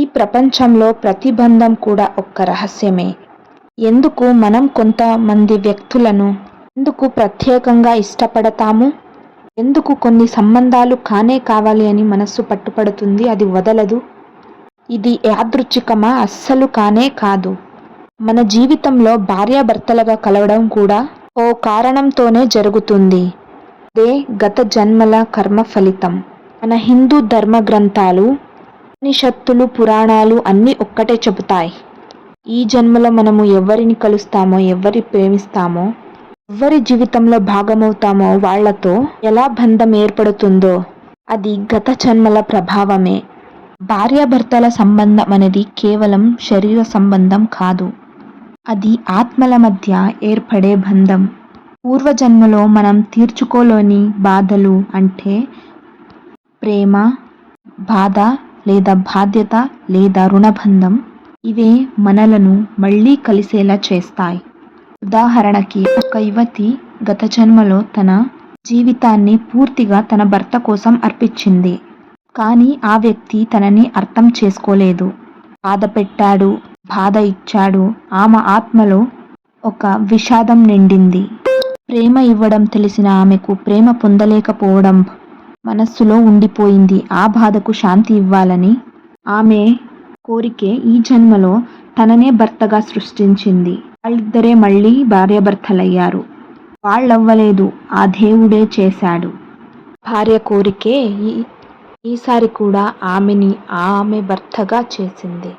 ఈ ప్రపంచంలో ప్రతిబంధం కూడా ఒక్క రహస్యమే. ఎందుకు మనం కొంతమంది వ్యక్తులను ఎందుకు ప్రత్యేకంగా ఇష్టపడతాము? ఎందుకు కొన్ని సంబంధాలు కానే కావాలి అని మనస్సు పట్టుపడుతుంది? అది వదలదు. ఇది యాదృచ్ఛికమా? అస్సలు కానే కాదు. మన జీవితంలో భార్యాభర్తలుగా కలవడం కూడా ఓ కారణంతోనే జరుగుతుంది. అదే గత జన్మల కర్మ ఫలితం. మన హిందూ ధర్మ గ్రంథాలు ఉపనిషత్తులు పురాణాలు అన్నీ ఒక్కటే చెబుతాయి. ఈ జన్మలో మనము ఎవరిని కలుస్తామో ఎవరి ప్రేమిస్తామో ఎవరి జీవితంలో భాగమవుతామో వాళ్ళతో ఎలా బంధం ఏర్పడుతుందో అది గత జన్మల ప్రభావమే. భార్యాభర్తల సంబంధం అనేది కేవలం శరీర సంబంధం కాదు. అది ఆత్మల మధ్య ఏర్పడే బంధం. పూర్వజన్మలో మనం తీర్చుకోలేని బాధలు అంటే ప్రేమ బాధ లేదా బాధ్యత లేదా రుణబంధం ఇవే మనలను మళ్ళీ కలిసేలా చేస్తాయి. ఉదాహరణకి ఒక యువతి గత జన్మలో తన జీవితాన్ని పూర్తిగా తన భర్త కోసం అర్పించింది. కానీ ఆ వ్యక్తి తనని అర్థం చేసుకోలేదు. బాధ పెట్టాడు బాధ ఇచ్చాడు. ఆమె ఆత్మలో ఒక విషాదం నిండింది. ప్రేమ ఇవ్వడం తెలిసిన ఆమెకు ప్రేమ పొందలేకపోవడం మనస్సులో ఉండిపోయింది. ఆ బాధకు శాంతి ఇవ్వాలని ఆమె కోరికే ఈ జన్మలో తననే భర్తగా సృష్టించింది. వాళ్ళిద్దరే మళ్ళీ భార్యాభర్తలయ్యారు. వాళ్ళవ్వలేదు. ఆ దేవుడే చేశాడు. భార్య కోరికే ఈ ఈసారి కూడా ఆమెని ఆమె భర్తగా చేసింది.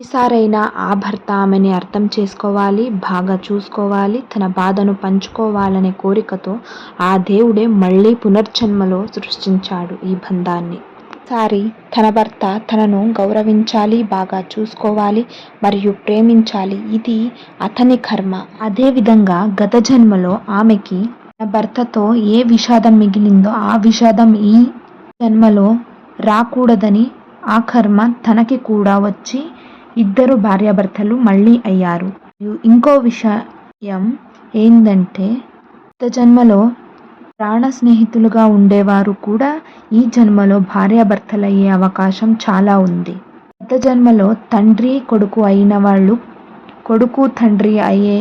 ఈసారైనా ఆ భర్త ఆమెని అర్థం చేసుకోవాలి బాగా చూసుకోవాలి తన బాధను పంచుకోవాలనే కోరికతో ఆ దేవుడే మళ్ళీ పునర్జన్మలో సృష్టించాడు ఈ బంధాన్ని. సారి తన భర్త తనను గౌరవించాలి బాగా చూసుకోవాలి మరియు ప్రేమించాలి. ఇది అతని కర్మ. అదేవిధంగా గత జన్మలో ఆమెకి తన భర్తతో ఏ విషాదం మిగిలిందో ఆ విషాదం ఈ జన్మలో రాకూడదని ఆ కర్మ తనకి కూడా వచ్చి ఇద్దరు భార్యాభర్తలు మళ్ళీ అయ్యారు. ఇంకో విషయం ఏంటంటే గత జన్మలో ప్రాణ స్నేహితులుగా ఉండేవారు కూడా ఈ జన్మలో భార్యాభర్తలయ్యే అవకాశం చాలా ఉంది. గత జన్మలో తండ్రి కొడుకు అయిన వాళ్ళు కొడుకు తండ్రి అయ్యే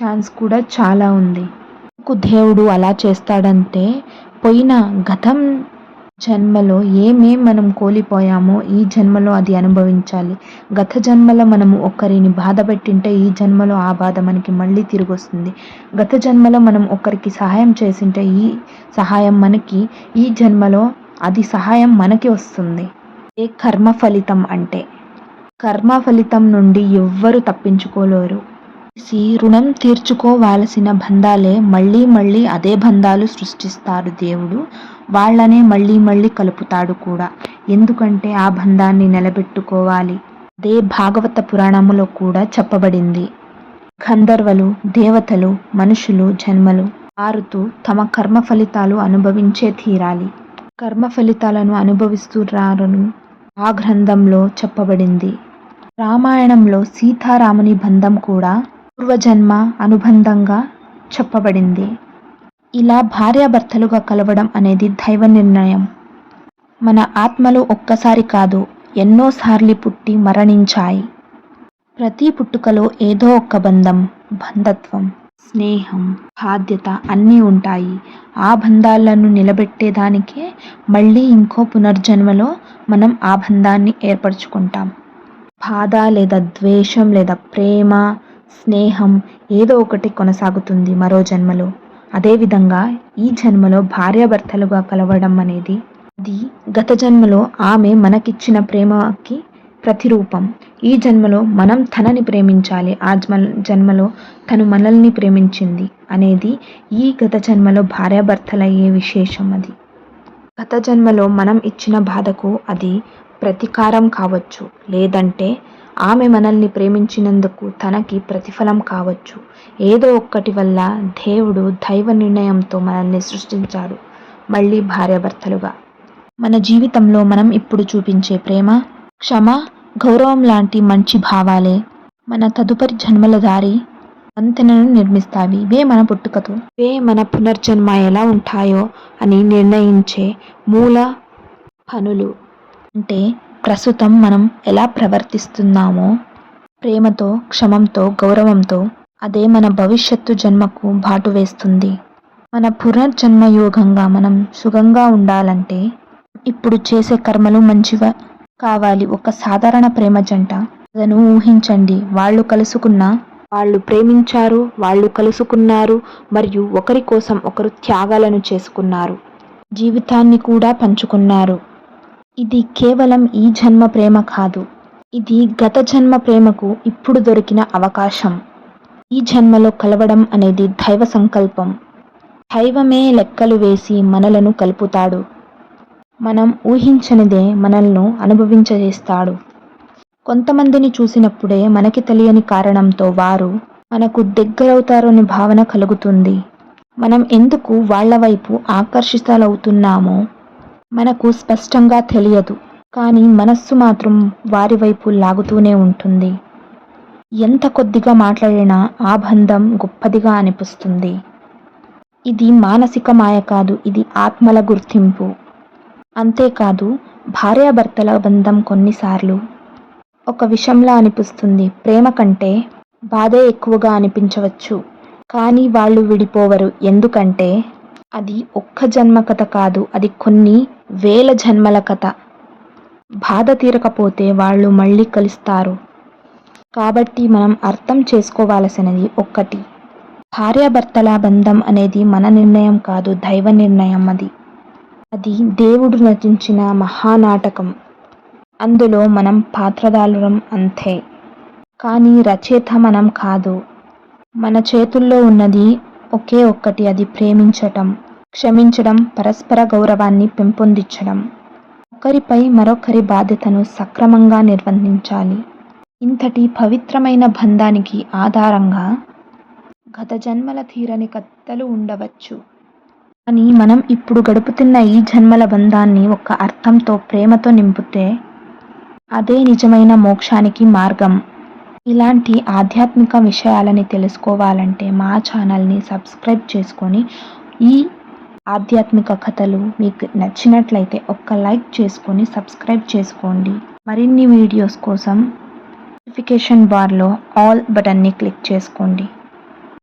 ఛాన్స్ కూడా చాలా ఉంది. దేవుడు అలా చేస్తాడంటే పోయిన గతం జన్మలో ఏమేం మనం కోల్పోయామో ఈ జన్మలో అది అనుభవించాలి. గత జన్మలో మనము ఒకరిని బాధ పెట్టింటే ఈ జన్మలో ఆ బాధ మనకి మళ్ళీ తిరిగి వస్తుంది గత జన్మలో మనం ఒకరికి సహాయం చేసింటే ఈ సహాయం మనకి ఈ జన్మలో అది సహాయం మనకి వస్తుంది. ఏ కర్మ ఫలితం అంటే? కర్మ ఫలితం నుండి ఎవ్వరు తప్పించుకోలేరు. కలిసి రుణం తీర్చుకోవాల్సిన బంధాలే మళ్ళీ మళ్ళీ అదే బంధాలు సృష్టిస్తారు దేవుడు. వాళ్ళనే మళ్ళీ మళ్ళీ కలుపుతాడు కూడా. ఎందుకంటే ఆ బంధాన్ని నిలబెట్టుకోవాలి. అదే భాగవత పురాణములో కూడా చెప్పబడింది. గంధర్వలు దేవతలు మనుషులు జన్మలు మారుతూ తమ కర్మ ఫలితాలు అనుభవించే తీరాలి. కర్మ ఫలితాలను అనుభవిస్తూ రారను ఆ గ్రంథంలో చెప్పబడింది. రామాయణంలో సీతారాముని బంధం కూడా పూర్వజన్మ అనుబంధంగా చెప్పబడింది. ఇలా భార్యాభర్తలుగా కలవడం అనేది దైవ నిర్ణయం మన ఆత్మలు ఒక్కసారి కాదు ఎన్నోసార్లు పుట్టి మరణించాయి. ప్రతి పుట్టుకలో ఏదో ఒక బంధం బంధత్వం స్నేహం బాధ్యత అన్నీ ఉంటాయి. ఆ బంధాలను నిలబెట్టేదానికే మళ్ళీ ఇంకో పునర్జన్మలో మనం ఆ బంధాన్ని ఏర్పరచుకుంటాం. బాధ లేదా ద్వేషం లేదా ప్రేమ స్నేహం ఏదో ఒకటి కొనసాగుతుంది మరో జన్మలో. అదేవిధంగా ఈ జన్మలో భార్యాభర్తలుగా కలవడం అనేది అది గత జన్మలో ఆమె మనకిచ్చిన ప్రేమకి ప్రతిరూపం. ఈ జన్మలో మనం తనని ప్రేమించాలి. ఆ జన్మలో తను మనల్ని ప్రేమించింది అనేది ఈ గత జన్మలో భార్యాభర్తలయ్యే విశేషం అది. గత జన్మలో మనం ఇచ్చిన బాధకు అది ప్రతీకారం కావచ్చు. లేదంటే ఆమె మనల్ని ప్రేమించినందుకు తనకి ప్రతిఫలం కావచ్చు. ఏదో ఒక్కటి వల్ల దేవుడు దైవ నిర్ణయంతో మనల్ని సృష్టించాడు. మళ్ళీ భార్యాభర్తలుగా. మన జీవితంలో మనం ఇప్పుడు చూపించే ప్రేమ క్షమ గౌరవం లాంటి మంచి భావాలే మన తదుపరి జన్మల దారి వంతెనను నిర్మిస్తావి ఇవే మన పుట్టుకతో. ఇవే మన పునర్జన్మ ఎలా ఉంటాయో అని నిర్ణయించే మూల పనులు. అంటే ప్రస్తుతం మనం ఎలా ప్రవర్తిస్తున్నామో ప్రేమతో క్షమంతో గౌరవంతో అదే మన భవిష్యత్తు జన్మకు బాటు వేస్తుంది. మన పునర్జన్మ యోగంగా మనం సుఖంగా ఉండాలంటే ఇప్పుడు చేసే కర్మలు మంచిగా కావాలి. ఒక సాధారణ ప్రేమ జంట అదను ఊహించండి. వాళ్ళు కలుసుకున్న వాళ్ళు ప్రేమించారు వాళ్ళు కలుసుకున్నారు మరియు ఒకరి కోసం ఒకరు త్యాగాలను చేసుకున్నారు. జీవితాన్ని కూడా పంచుకున్నారు. ఇది కేవలం ఈ జన్మ ప్రేమ కాదు. ఇది గత జన్మ ప్రేమకు ఇప్పుడు దొరికిన అవకాశం. ఈ జన్మలో కలవడం అనేది దైవ సంకల్పం. దైవమే లెక్కలు వేసి మనలను కలుపుతాడు. మనం ఊహించనిదే మనల్ని అనుభవించజేస్తాడు. కొంతమందిని చూసినప్పుడే మనకి తెలియని కారణంతో వారు మనకు దగ్గరవుతారని భావన కలుగుతుంది. మనం ఎందుకు వాళ్ళ వైపు ఆకర్షితాలవుతున్నామో మనకు స్పష్టంగా తెలియదు కానీ మనస్సు మాత్రం వారి వైపు లాగుతూనే ఉంటుంది. ఎంత కొద్దిగా మాట్లాడినా ఆ బంధం గొప్పదిగా అనిపిస్తుంది. ఇది మానసిక మాయ కాదు ఇది ఆత్మల గుర్తింపు. అంతేకాదు భార్యాభర్తల బంధం కొన్నిసార్లు ఒక విషంలా అనిపిస్తుంది. ప్రేమ కంటే బాధే ఎక్కువగా అనిపించవచ్చు కానీ వాళ్ళు విడిపోవరు. ఎందుకంటే అది ఒక్క జన్మ కథ కాదు అది కొన్ని వేల జన్మల కథ. బాధ తీరకపోతే వాళ్ళు మళ్ళీ కలుస్తారు. కాబట్టి మనం అర్థం చేసుకోవాల్సినది ఒక్కటి. భార్యాభర్తల బంధం అనేది మన నిర్ణయం కాదు దైవ నిర్ణయం అది. అది దేవుడు నటించిన మహానాటకం. అందులో మనం పాత్రధారులం అంతే. కానీ రచయిత మనం కాదు. మన చేతుల్లో ఉన్నది ఒకే ఒక్కటి అది ప్రేమించటం క్షమించడం పరస్పర గౌరవాన్ని పెంపొందించడం ఒకరిపై మరొకరి బాధ్యతను సక్రమంగా నిర్వర్తించాలి ఇంతటి పవిత్రమైన బంధానికి ఆధారంగా గత జన్మల తీరని కథలు ఉండవచ్చు. కానీ మనం ఇప్పుడు గడుపుతున్న ఈ జన్మల బంధాన్ని ఒక అర్థంతో ప్రేమతో నింపితే అదే నిజమైన మోక్షానికి మార్గం. ఇలాంటి ఆధ్యాత్మిక విషయాలని తెలుసుకోవాలంటే మా ఛానల్ని సబ్స్క్రైబ్ చేసుకొని ఈ ఆధ్యాత్మిక కథలు మీకు నచ్చినట్లయితే ఒక్క లైక్ చేసుకొని సబ్స్క్రైబ్ చేసుకోండి. మరిన్ని వీడియోస్ కోసం నోటిఫికేషన్ బార్లో ఆల్ బటన్ని క్లిక్ చేసుకోండి.